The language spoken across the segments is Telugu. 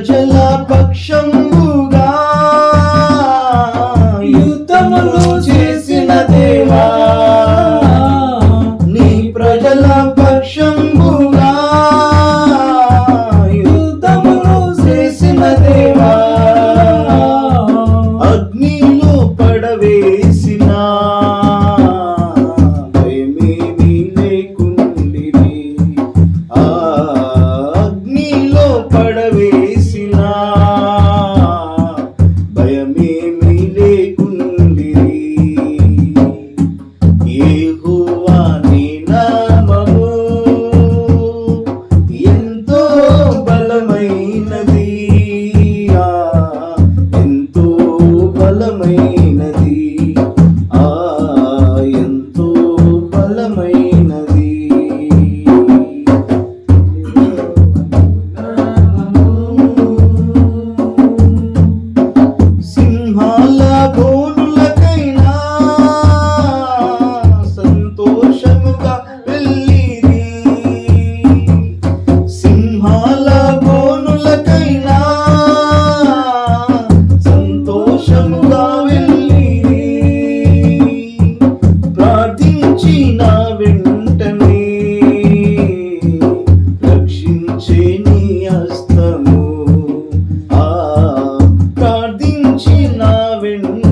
ప్రజల పక్షముగా యుద్ధములు చేసిన దేవా నీ ప్రజల పక్షముగా యుద్ధములు చేసిన దేవా అగ్నిలో పడవే ప్రార్థించిన వెంటనే రక్షించే నీ అస్తము ఆ ప్రార్థించిన వెంటనే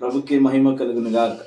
ప్రభుకి మహిమ కలుగును గాక